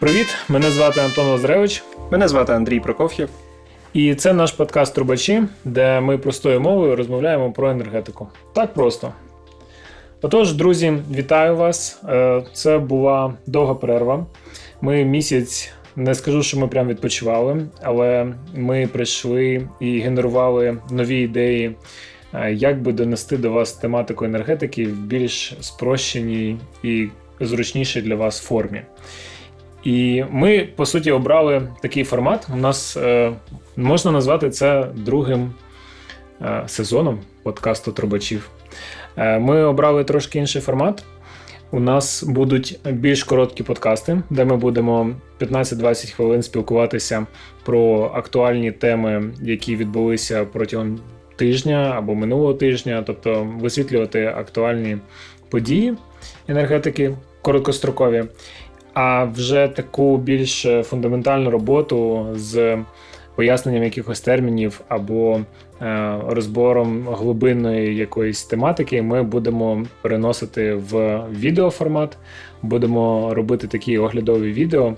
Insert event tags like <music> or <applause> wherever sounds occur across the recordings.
Привіт! Мене звати Антон Лазаревич, Мене звати Андрій Прокоф'єв. і це наш подкаст Трубачі, де ми простою мовою розмовляємо про енергетику. Так просто. Отож, друзі, вітаю вас. Е, Це була довга перерва. Ми місяць не скажу, що ми прям відпочивали, але ми прийшли і генерували нові ідеї, е, як би донести до вас тематику енергетики в більш спрощеній і зручнішій для вас формі. І ми, по суті, обрали такий формат. У нас е, можна назвати це другим е, сезоном подкасту Трубачів. Е, ми обрали трошки інший формат. У нас будуть більш короткі подкасти, де ми будемо 15-20 хвилин спілкуватися про актуальні теми, які відбулися протягом тижня або минулого тижня, тобто висвітлювати актуальні події енергетики короткострокові. А вже таку більш фундаментальну роботу з поясненням якихось термінів або е, розбором глибинної якоїсь тематики ми будемо переносити в відеоформат, будемо робити такі оглядові відео.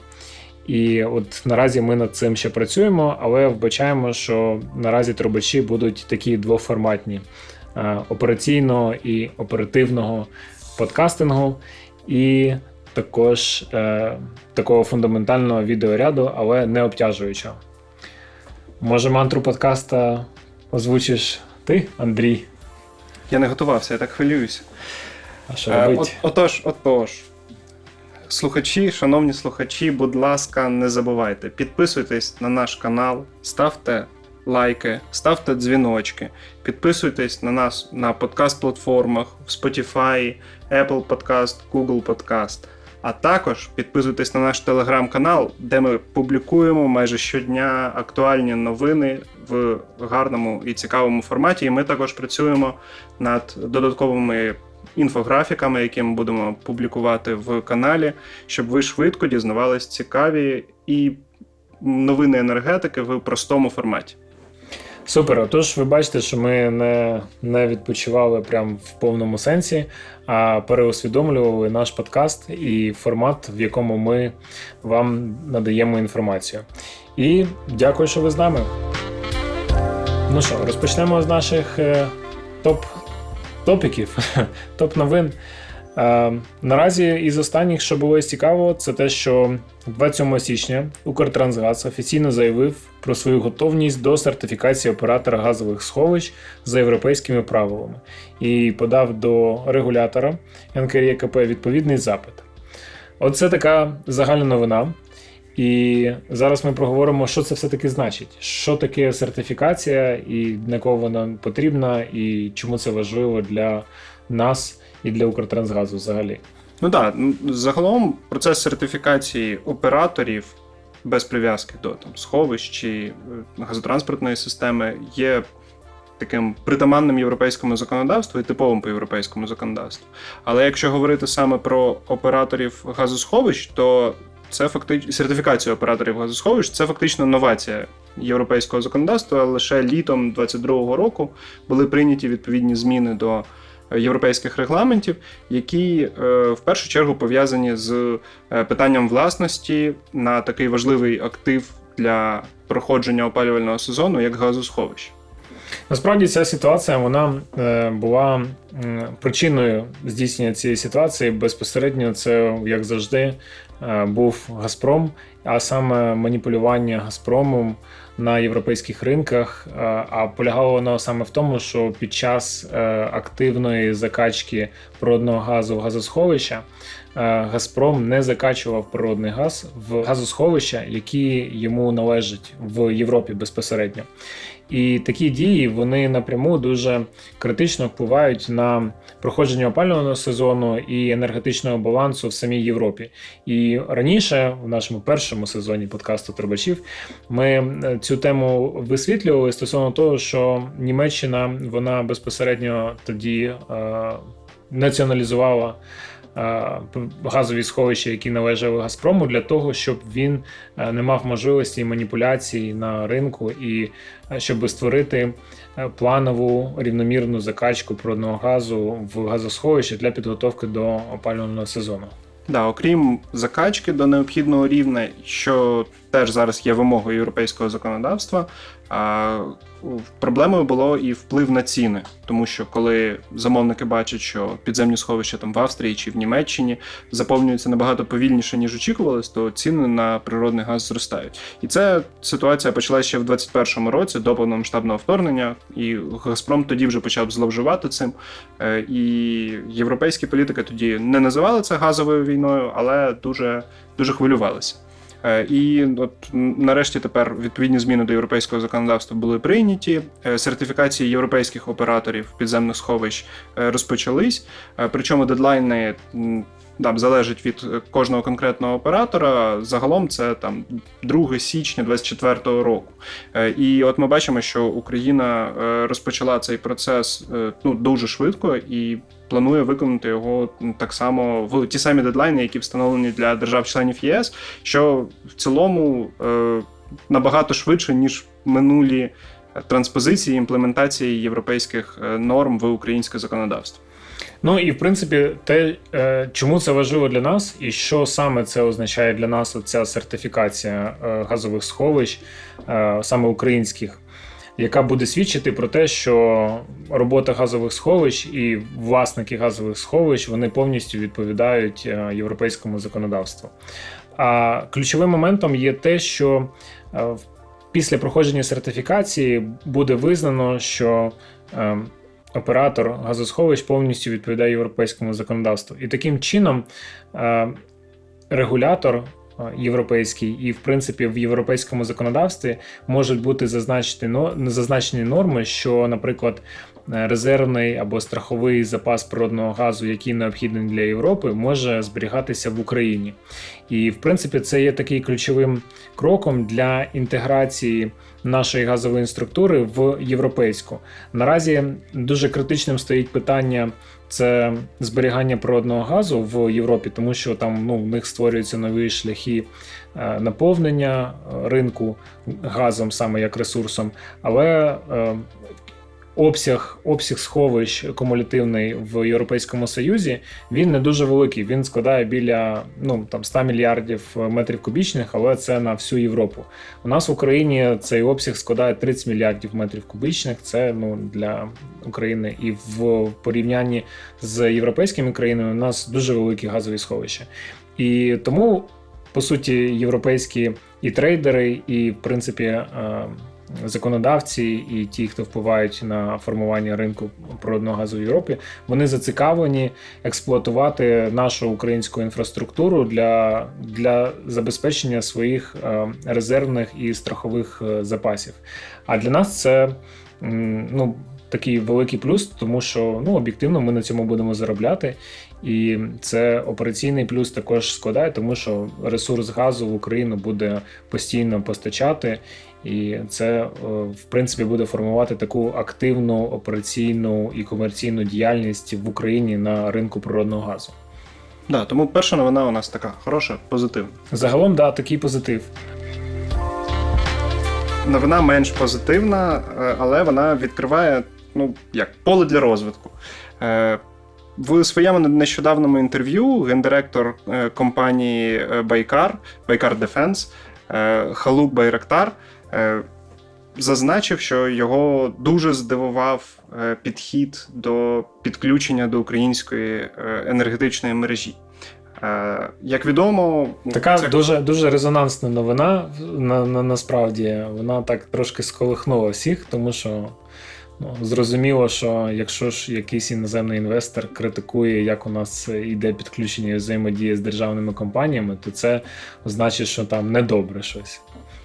І от наразі ми над цим ще працюємо, але вбачаємо, що наразі трубачі будуть такі двоформатні е, операційного і оперативного подкастингу. І також е, такого фундаментального відеоряду, але не обтяжуючого. Може, мантру подкаста озвучиш ти, Андрій? Я не готувався, я так хвилююся. А що Е, от, отож, отож. Слухачі, шановні слухачі, будь ласка, не забувайте, підписуйтесь на наш канал, ставте лайки, ставте дзвіночки, підписуйтесь на нас на подкаст-платформах в Spotify, Apple Podcast, Google Podcast. А також підписуйтесь на наш телеграм-канал, де ми публікуємо майже щодня актуальні новини в гарному і цікавому форматі. І ми також працюємо над додатковими інфографіками, які ми будемо публікувати в каналі, щоб ви швидко дізнавались цікаві і новини енергетики в простому форматі. Супер. Отож, ви бачите, що ми не, не відпочивали прям в повному сенсі, а переусвідомлювали наш подкаст і формат, в якому ми вам надаємо інформацію. І дякую, що ви з нами. Ну що, розпочнемо з наших е, топ топіків, <laughs> топ новин. Е, наразі із останніх, що було цікаво, це те, що 27 січня Укртрансгаз офіційно заявив про свою готовність до сертифікації оператора газових сховищ за європейськими правилами і подав до регулятора НКРЄКП відповідний запит. Оце така загальна новина. І зараз ми проговоримо, що це все-таки значить, що таке сертифікація, і для кого вона потрібна, і чому це важливо для нас і для Укртрансгазу взагалі. Ну так, загалом процес сертифікації операторів без прив'язки до там, сховищ чи е, газотранспортної системи є таким притаманним європейському законодавству і типовим по європейському законодавству. Але якщо говорити саме про операторів газосховищ, то це фактично сертифікація операторів газосховищ це фактично новація європейського законодавства. Лише літом 2022 року були прийняті відповідні зміни до європейських регламентів, які е, в першу чергу пов'язані з е, питанням власності на такий важливий актив для проходження опалювального сезону, як газосховище. Насправді ця ситуація вона е, була причиною здійснення цієї ситуації. Безпосередньо це, як завжди, е, був Газпром, а саме маніпулювання Газпромом на європейських ринках. Е, А полягало воно саме в тому, що під час активної закачки природного газу в газосховища Газпром не закачував природний газ в газосховища, які йому належать в Європі безпосередньо. І такі дії вони напряму дуже критично впливають на проходження опалювального сезону і енергетичного балансу в самій Європі. І раніше, в нашому першому сезоні подкасту Трубачів, ми е, цю тему висвітлювали стосовно того, що Німеччина вона безпосередньо тоді е, націоналізувала. Е, Газові сховища, які належали Газпрому, для того, щоб він е, не мав можливості маніпуляцій на ринку і е, щоб створити планову рівномірну закачку природного газу в газосховище для підготовки до опалювального сезону. Да, окрім закачки до необхідного рівня, що теж зараз є вимогою європейського законодавства. А проблемою було і вплив на ціни, тому що коли замовники бачать, що підземні сховища там в Австрії чи в Німеччині заповнюються набагато повільніше ніж очікувалось, то ціни на природний газ зростають. І ця ситуація почалася ще в 2021 році до повномасштабного вторгнення, і Газпром тоді вже почав зловживати цим. Е, І європейські політики тоді не називали це газовою війною, але дуже, дуже хвилювалися. Е, І от нарешті тепер відповідні зміни до європейського законодавства були прийняті. Е, Сертифікації європейських операторів підземних сховищ е, розпочались. Причому дедлайни м, да, залежать від кожного конкретного оператора. Загалом це там 2 січня 2024 року. І от ми бачимо, що Україна розпочала цей процес ну дуже швидко і планує виконати його так само в ті самі дедлайни, які встановлені для держав-членів ЄС, що в цілому е, набагато швидше ніж минулі транспозиції імплементації європейських е, норм в українське законодавство. Ну і в принципі, те, е, чому це важливо для нас, і що саме це означає для нас ця сертифікація е, газових сховищ, е, саме українських, яка буде свідчити про те, що робота газових сховищ і власники газових сховищ вони повністю відповідають е, європейському законодавству. А ключовим моментом є те, що е, після проходження сертифікації буде визнано, що е, оператор газосховищ повністю відповідає європейському законодавству. І таким чином регулятор європейський і, в принципі, в європейському законодавстві можуть бути зазначені, зазначені норми, що, наприклад, е, резервний або страховий запас природного газу, який необхідний для Європи, може зберігатися в Україні. І, в принципі, це є такий ключовим кроком для інтеграції нашої газової структури в європейську. Наразі дуже критичним стоїть питання це зберігання природного газу в Європі, тому що там ну, в них створюються нові шляхи е, наповнення е, ринку газом, саме як ресурсом, але е, обсяг, обсяг сховищ кумулятивний в Європейському Союзі він не дуже великий. Він складає біля ну, там, 100 мільярдів метрів кубічних, але це на всю Європу. У нас в Україні цей обсяг складає 30 мільярдів метрів кубічних. Це ну, для України. І в порівнянні з європейськими країнами у нас дуже великі газові сховища. І тому, по суті, європейські і трейдери, і, в принципі, е, законодавці, і ті, хто впливають на формування ринку природного газу в Європі, вони зацікавлені експлуатувати нашу українську інфраструктуру для, для забезпечення своїх е, резервних і страхових е, запасів. А для нас це ну, такий великий плюс, тому що ну, об'єктивно ми на цьому будемо заробляти. І це операційний плюс також складає, тому що ресурс газу в Україну буде постійно постачати, і це е, в принципі буде формувати таку активну операційну і комерційну діяльність в Україні на ринку природного газу. Да, тому перша новина у нас така хороша, позитивна. Загалом, да, такий позитив. Новина менш позитивна, е, але вона відкриває ну як поле для розвитку. В своєму нещодавному інтерв'ю гендиректор е, компанії е, Байкар, Байкар Дефенс, е, Халук Байрактар зазначив, що його дуже здивував підхід до підключення до української енергетичної мережі. Як відомо, Така це- дуже дуже резонансна новина. На, на, насправді вона так трошки сколихнула всіх, тому що ну, зрозуміло, що якщо ж якийсь іноземний інвестор критикує, як у нас йде підключення і взаємодія з державними компаніями, то це значить, що там недобре щось.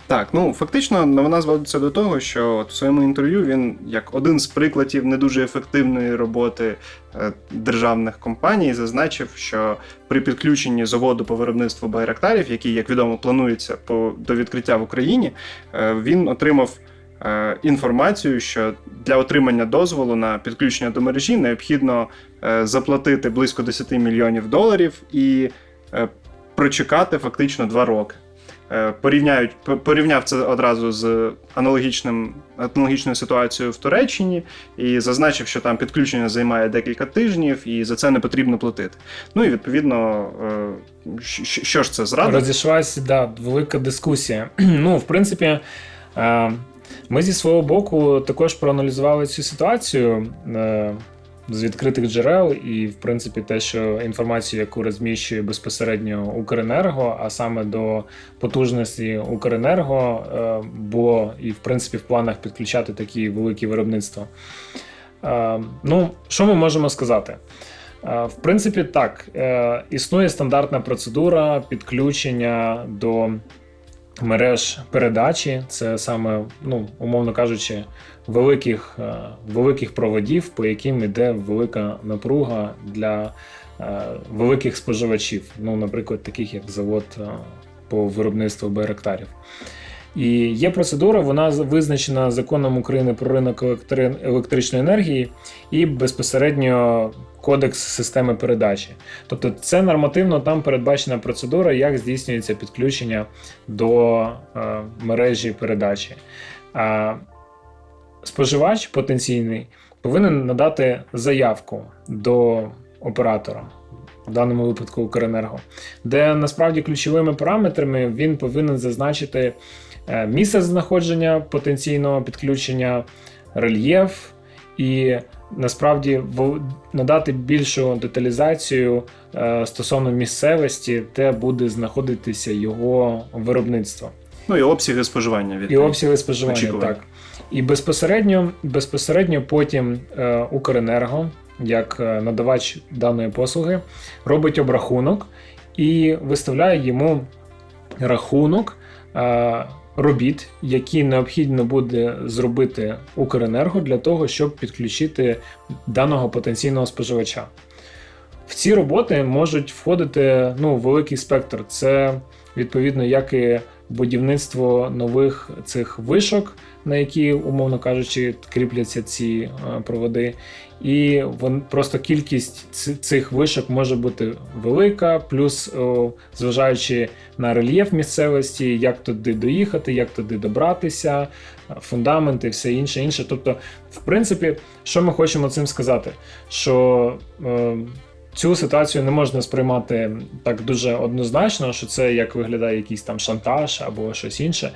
Так, ну фактично новина зводиться до того, що от в своєму інтерв'ю він як один з прикладів не дуже ефективної роботи е, державних компаній зазначив, що при підключенні заводу по виробництву байрактарів, який, як відомо, планується по до відкриття в Україні, е, він отримав. Е, Інформацію, що для отримання дозволу на підключення до мережі необхідно е, заплатити близько 10 мільйонів доларів і е, прочекати фактично 2 роки. порівняють, порівняв це одразу з аналогічним, аналогічною ситуацією в Туреччині і зазначив, що там підключення займає декілька тижнів і за це не потрібно платити. Ну і відповідно, що ж це зрада? Розійшлася, да, велика дискусія. <clears throat> ну, в принципі, ми зі свого боку також проаналізували цю ситуацію е, з відкритих джерел, і, в принципі, те, що інформацію, яку розміщує безпосередньо Укренерго, а саме до потужності Укренерго, е, було і, в принципі, в планах підключати такі великі виробництва. Е, ну, що ми можемо сказати? В принципі, так. Існує стандартна процедура підключення до мереж передачі. Це саме, ну, умовно кажучи, великих, е, великих проводів, по яким йде велика напруга для е, великих споживачів. Ну, наприклад, таких як завод е, по виробництву байрактарів. І є процедура, вона визначена законом України про ринок електри- електричної енергії і безпосередньо кодекс системи передачі. Тобто, це нормативно там передбачена процедура, як здійснюється підключення до е, мережі передачі. А споживач потенційний повинен надати заявку до оператора. В даному випадку Укренерго, де насправді ключовими параметрами він повинен зазначити е, місце знаходження потенційного підключення, рельєф і насправді в- надати більшу деталізацію е, стосовно місцевості, де буде знаходитися його виробництво. Ну і обсяги споживання І обсяги споживання, Очікування. так. І безпосередньо, безпосередньо потім е, Укренерго, як е, надавач даної послуги, робить обрахунок і виставляє йому рахунок робіт, які необхідно буде зробити Укренерго для того, щоб підключити даного потенційного споживача. В ці роботи можуть входити ну, великий спектр. Це відповідно як і будівництво нових цих вишок, на які, умовно кажучи, кріпляться ці е, проводи. І просто кількість цих вишок може бути велика, плюс, зважаючи на рельєф місцевості, як туди доїхати, як туди добратися, е, фундаменти, все інше, інше. Тобто, в принципі, що ми хочемо цим сказати? Що е, цю ситуацію не можна сприймати так дуже однозначно, що це як виглядає якийсь там шантаж або щось інше.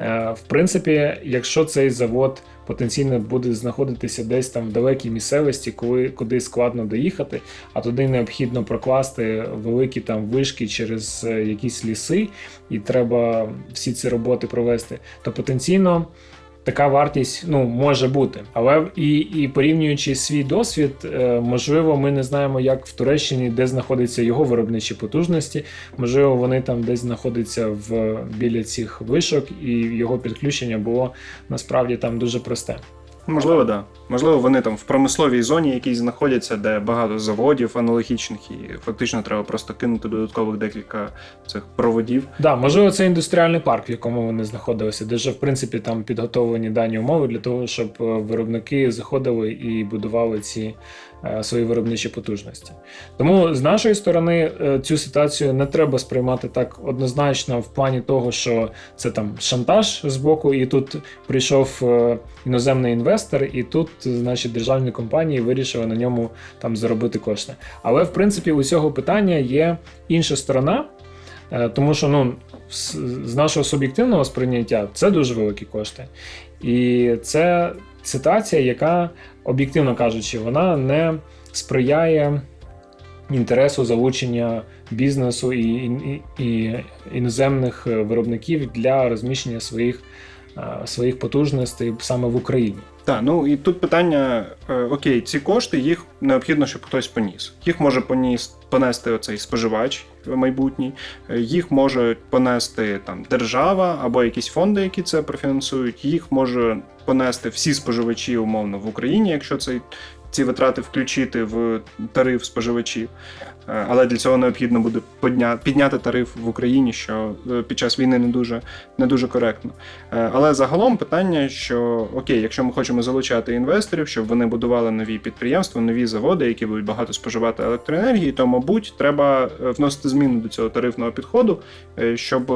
Е, В принципі, якщо цей завод потенційно буде знаходитися десь там в далекій місцевості, коли куди складно доїхати, а туди необхідно прокласти великі там вишки через е, якісь ліси, і треба всі ці роботи провести, то потенційно така вартість ну, може бути. Але і, і порівнюючи свій досвід, е, можливо, ми не знаємо, як в Туреччині, де знаходяться його виробничі потужності. Можливо, вони там десь знаходяться в біля цих вишок, і його підключення було насправді там дуже просте. Можливо, так. Да. Можливо, вони там в промисловій зоні якійсь знаходяться, де багато заводів аналогічних, і фактично треба просто кинути додаткових декілька цих проводів. Да, можливо, це індустріальний парк, в якому вони знаходилися, де вже в принципі там підготовлені дані умови для того, щоб е, виробники заходили і будували ці свої виробничі потужності. Тому з нашої сторони е, цю ситуацію не треба сприймати так однозначно в плані того, що це там шантаж з боку, і тут прийшов е, іноземний інвестор, і тут, значить, державні компанії вирішили на ньому там заробити кошти. Але в принципі у цього питання є інша сторона. Е, Тому що ну, з нашого суб'єктивного сприйняття це дуже великі кошти. І це ситуація, яка, об'єктивно кажучи, вона не сприяє інтересу залучення бізнесу і, і, і іноземних е, виробників для розміщення своїх, е, своїх потужностей саме в Україні. Так, ну і тут питання: е, окей, ці кошти їх необхідно, щоб хтось поніс. Їх може поніс понести оцей споживач майбутній, е, їх може понести там держава або якісь фонди, які це профінансують. Їх може понести всі споживачі умовно в Україні, якщо цей ці витрати включити в тариф споживачів. Е, Але для цього необхідно буде підняти тариф в Україні, що е, під час війни не дуже, не дуже коректно. Е, Але загалом питання, що окей, якщо ми хочемо залучати інвесторів, щоб вони будували нові підприємства, нові заводи, які будуть багато споживати електроенергії, то мабуть треба вносити зміни до цього тарифного підходу, щоб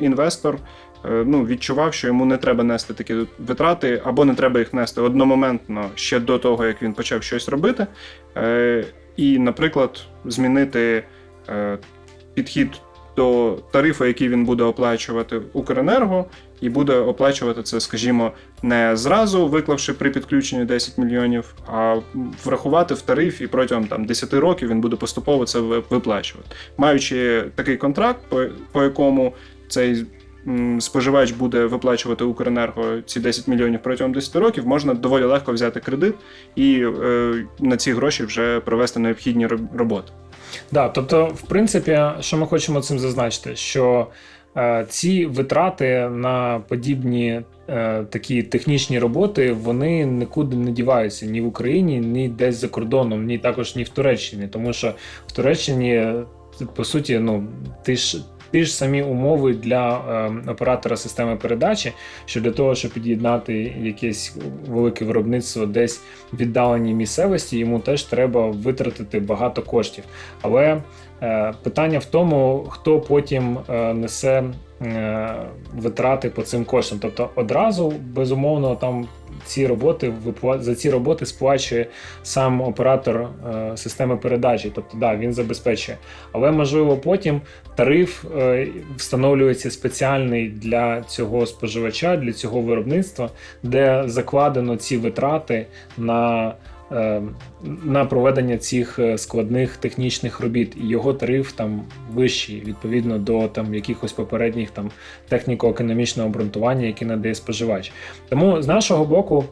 інвестор. Ну, відчував, що йому не треба нести такі витрати, або не треба їх нести одномоментно ще до того, як він почав щось робити. І, наприклад, змінити е, підхід до тарифу, який він буде оплачувати Укренерго, і буде оплачувати це, скажімо, не зразу виклавши при підключенні 10 мільйонів, а врахувати в тариф і протягом там 10 років він буде поступово це виплачувати. Маючи такий контракт, по, якому цей споживач буде виплачувати Укренерго ці 10 мільйонів протягом 10 років, можна доволі легко взяти кредит і е, на ці гроші вже провести необхідні роб- роботи. Да, тобто, в принципі, що ми хочемо цим зазначити, що е, ці витрати на подібні е, такі технічні роботи, вони нікуди не діваються ні в Україні, ні десь за кордоном, ні також ні в Туреччині. Тому що в Туреччині, е, по суті, ну ти ж. Ті ж самі умови для е, оператора системи передачі, що для того, щоб під'єднати якесь велике виробництво десь в віддаленій місцевості, йому теж треба витратити багато коштів. Але е, питання в тому, хто потім е, несе е, витрати по цим коштам. Тобто одразу, безумовно, там ці роботи за ці роботи сплачує сам оператор е, системи передачі. Тобто, да, він забезпечує. Але можливо потім тариф е, встановлюється спеціальний для цього споживача, для цього виробництва, де закладено ці витрати на на проведення цих е, складних технічних робіт, і його тариф там вищий відповідно до там якихось попередніх там техніко-економічного обґрунтування, які надає споживач. Тому з нашого боку,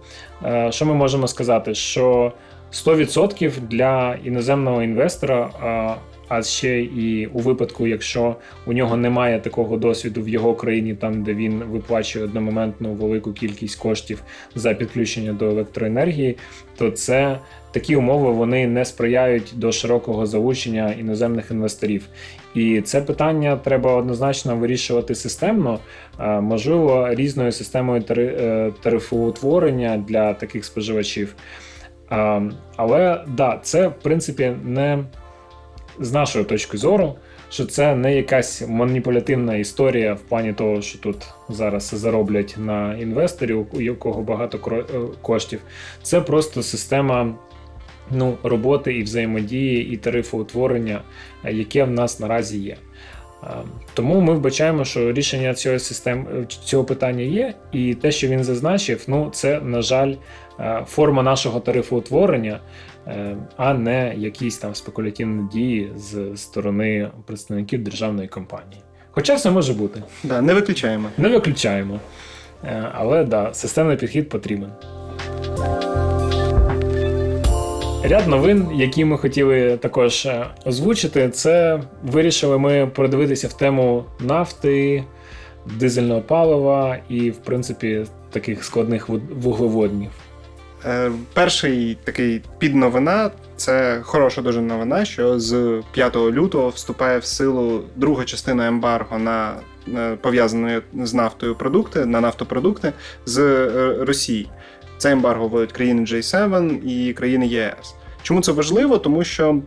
е, що ми можемо сказати, що 100% для іноземного інвестора. А, ще і у випадку, якщо у нього немає такого досвіду в його країні, там де він виплачує одномоментну велику кількість коштів за підключення до електроенергії, то це такі умови вони не сприяють до широкого залучення іноземних інвесторів. І це питання треба однозначно вирішувати системно, можливо, різною системою е, тарифоутворення для таких споживачів. Але да, це в принципі не з нашої точки зору, що це не якась маніпулятивна історія в плані того, що тут зараз зароблять на інвесторі, у якого багато е, коштів. Це просто система ну, роботи і взаємодії, і тарифоутворення, е, яке в нас наразі є. Е, Тому ми вбачаємо, що рішення цього систем цього питання є, і те, що він зазначив, ну це на жаль форма нашого тарифоутворення, а не якісь там спекулятивні дії з сторони представників державної компанії. Хоча все може бути, Да, не виключаємо. не виключаємо. Е, Але да, системний підхід потрібен. Ряд новин, які ми хотіли також е, озвучити, це вирішили ми продивитися в тему нафти, дизельного палива і, в принципі, таких складних вуглеводнів. Е, Перший такий підновина це хороша дуже новина, що з 5 лютого вступає в силу друга частина ембарго на пов'язаної з нафтою продукти на нафтопродукти з е, Росії. Це ембарго вводять країни J7 і країни ЄС. Чому це важливо? Тому що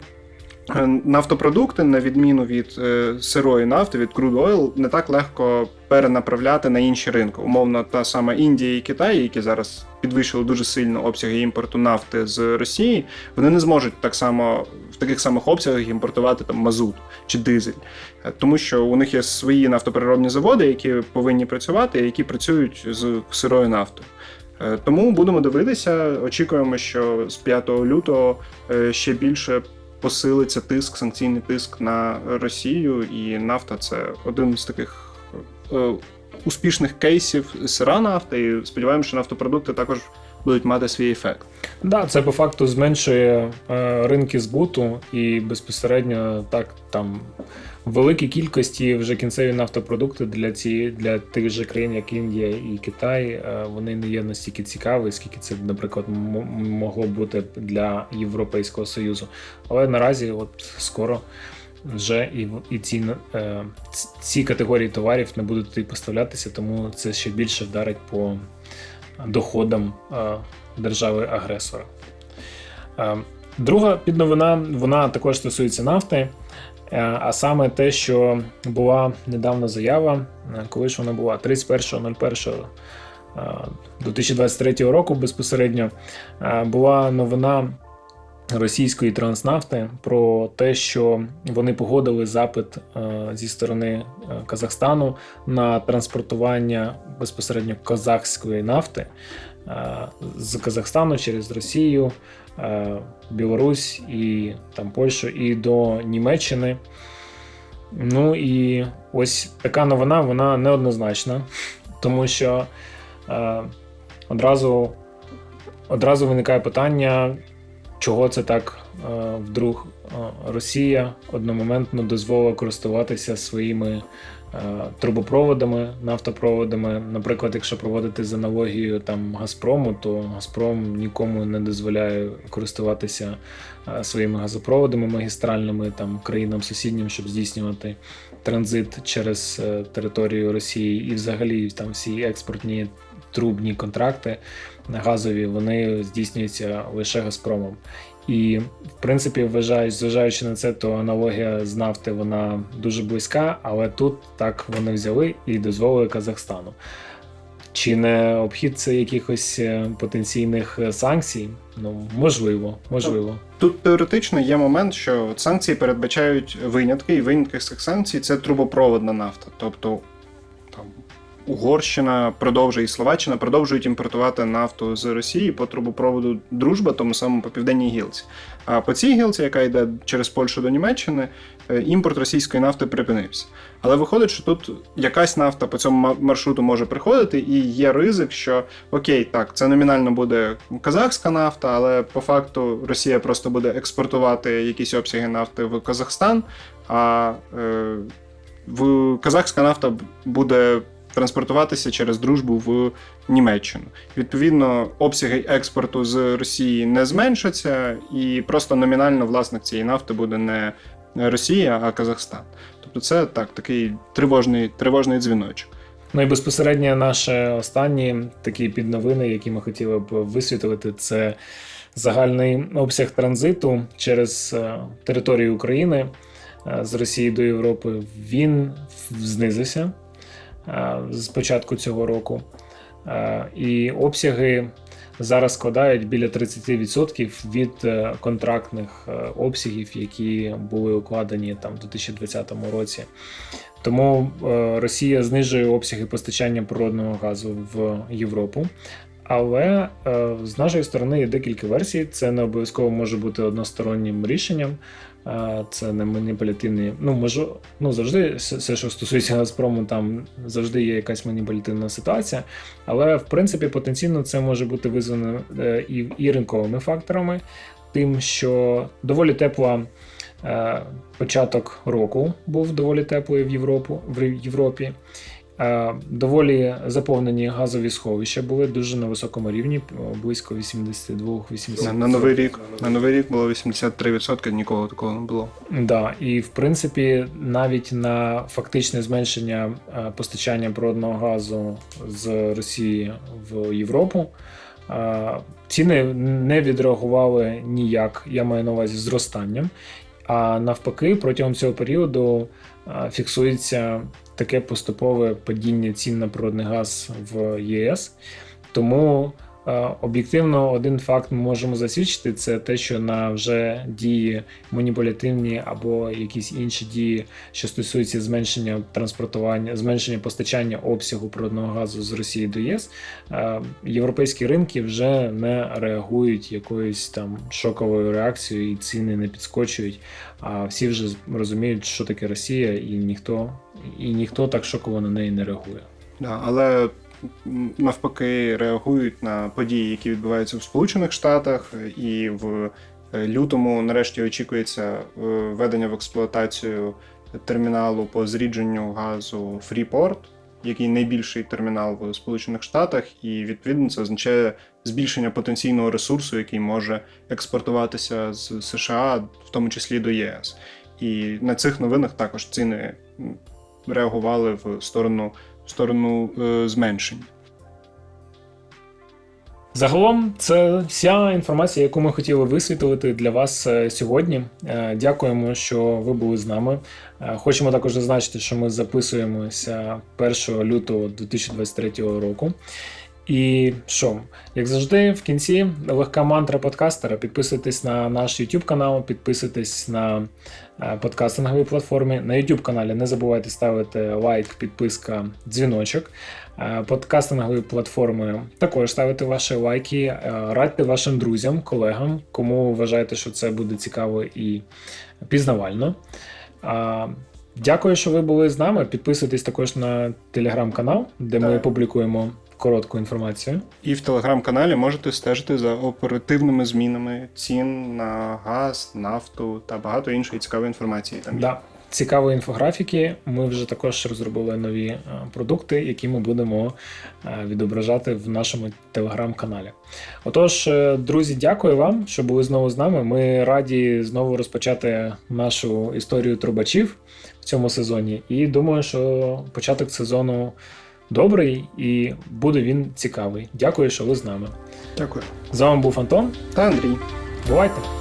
нафтопродукти, на відміну від е, сирої нафти, від crude oil, не так легко перенаправляти на інші ринки. Умовно, та сама Індія і Китай, які зараз підвищили дуже сильно обсяги імпорту нафти з Росії, вони не зможуть так само в таких самих обсягах імпортувати там мазут чи дизель, Е, тому що у них є свої нафтопереробні заводи, які повинні працювати, які працюють з сирою нафтою. Е, Тому будемо дивитися. Очікуємо, що з 5 лютого е, ще більше посилиться тиск, санкційний тиск на Росію, і нафта це один з таких е, успішних кейсів сира нафти. І сподіваємося, що нафтопродукти також будуть мати свій ефект. Да, це по факту зменшує е, ринки збуту і безпосередньо так там великій кількості вже кінцеві нафтопродукти для ці для тих же країн, як Індія і Китай, е, вони не є настільки цікаві, скільки це, наприклад, могло бути для Європейського Союзу. Але наразі, от скоро. Вже і, і ці, е, ці категорії товарів не будуть туди поставлятися, тому це ще більше вдарить по доходам е, держави-агресора. Е, Друга підновина вона також стосується нафти, е, а саме те, що була недавно заява, коли ж вона була 31.01.2023 року безпосередньо була новина російської транснафти про те, що вони погодили запит е, зі сторони е, Казахстану на транспортування безпосередньо казахської нафти е, з Казахстану через Росію, Білорусь і там Польщу і до Німеччини. Ну і ось така новина, вона неоднозначна, тому що е, одразу, одразу виникає питання, чого це так е, вдруг е, Росія одномоментно дозволила користуватися своїми е, трубопроводами, нафтопроводами. Наприклад, якщо проводити з аналогією там Газпрому, то Газпром нікому не дозволяє користуватися своїми газопроводами магістральними там країнам сусіднім, щоб здійснювати транзит через територію Росії, і взагалі там всі експортні трубні контракти газові вони здійснюються лише Газпромом. І в принципі, вважаю, зважаючи на це, то аналогія з нафти вона дуже близька, але тут так вони взяли і дозволили Казахстану. Чи не обхід це якихось е, потенційних е, санкцій? Ну можливо, можливо. Тут теоретично є момент, що санкції передбачають винятки, і винятки з цих санкцій це трубопроводна нафта. Тобто Угорщина продовжує і Словаччина продовжують імпортувати нафту з Росії по трубопроводу Дружба, тому самому по південній гілці. А по цій гілці, яка йде через Польщу до Німеччини, е, імпорт російської нафти припинився. Але виходить, що тут якась нафта по цьому маршруту може приходити, і є ризик, що окей, так, це номінально буде казахська нафта, але по факту Росія просто буде експортувати якісь обсяги нафти в Казахстан, а е, в казахська нафта буде транспортуватися через дружбу в Німеччину. Відповідно, обсяги експорту з Росії не зменшаться, і просто номінально власник цієї нафти буде не Росія, а Казахстан. Тобто, це так, такий тривожний, тривожний дзвіночок. Ну і безпосередньо наші останні такі підновини, які ми хотіли б висвітлити, це загальний обсяг транзиту через е, територію України е, з Росії до Європи. Він знизився з початку цього року. Е, І обсяги зараз складають біля 30% від е, контрактних е, обсягів, які були укладені там в 2020 році. Тому е, Росія знижує обсяги постачання природного газу в Європу. Але е, з нашої сторони є декілька версій. Це не обов'язково може бути одностороннім рішенням. Це не маніпулятивні. Ну, можу, ну завжди все, все, що стосується Газпрому, там завжди є якась маніпулятивна ситуація. Але в принципі потенційно це може бути визвано е, і, і ринковими факторами, тим, що доволі тепла. Е, Початок року був доволі теплий в Європу в Європі. Е, Доволі заповнені газові сховища були дуже на високому рівні, е, близько 82-80%. На, на новий рік на новий рік було 83%, ніколи такого не було. Да, і в принципі, навіть на фактичне зменшення е, постачання природного газу з Росії в Європу ціни не відреагували ніяк, я маю на увазі зростанням. А навпаки, протягом цього періоду фіксується таке поступове падіння цін на природний газ в ЄС. Тому об'єктивно один факт ми можемо засвідчити: це те, що на вже дії маніпулятивні або якісь інші дії, що стосуються зменшення транспортування, зменшення постачання обсягу природного газу з Росії до ЄС, е, європейські ринки вже не реагують якоюсь там шоковою реакцією, і ціни не підскочують. А всі вже розуміють, що таке Росія, і ніхто, і ніхто так шоково на неї не реагує. Да, але навпаки реагують на події, які відбуваються в Сполучених Штатах, і в е, лютому нарешті очікується е, введення в експлуатацію терміналу по зрідженню газу Freeport, який найбільший термінал в Сполучених Штатах, і відповідно це означає збільшення потенційного ресурсу, який може експортуватися з США, в тому числі до ЄС. І на цих новинах також ціни реагували в сторону, в сторону е, зменшення. Загалом, це вся інформація, яку ми хотіли висвітлити для вас е, сьогодні. Е, Дякуємо, що ви були з нами. Хочемо також зазначити, що ми записуємося 1 лютого 2023 року. І що, як завжди, в кінці легка мантра подкастера. Підписуйтесь на наш YouTube канал, підписуйтесь на е, подкастинговій платформі. На YouTube каналі не забувайте ставити лайк, підписка, дзвіночок. Е, Подкастингові платформи також ставити ваші лайки, е, радьте вашим друзям, колегам, кому вважаєте, що це буде цікаво і пізнавально. Дякую, що ви були з нами. Підписуйтесь також на телеграм-канал, де ми Так. публікуємо коротку інформацію. І в телеграм-каналі можете стежити за оперативними змінами цін на газ, нафту та багато іншої цікавої інформації. Там є. Да. Цікаві інфографіки. Ми вже також розробили нові е, продукти, які ми будемо е, відображати в нашому телеграм-каналі. Отож, е, друзі, дякую вам, що були знову з нами. Ми раді знову розпочати нашу історію трубачів в цьому сезоні. І думаю, що початок сезону добрий і буде він цікавий. Дякую, що ви з нами. Дякую. З вами був Антон. Та Андрій. Бувайте!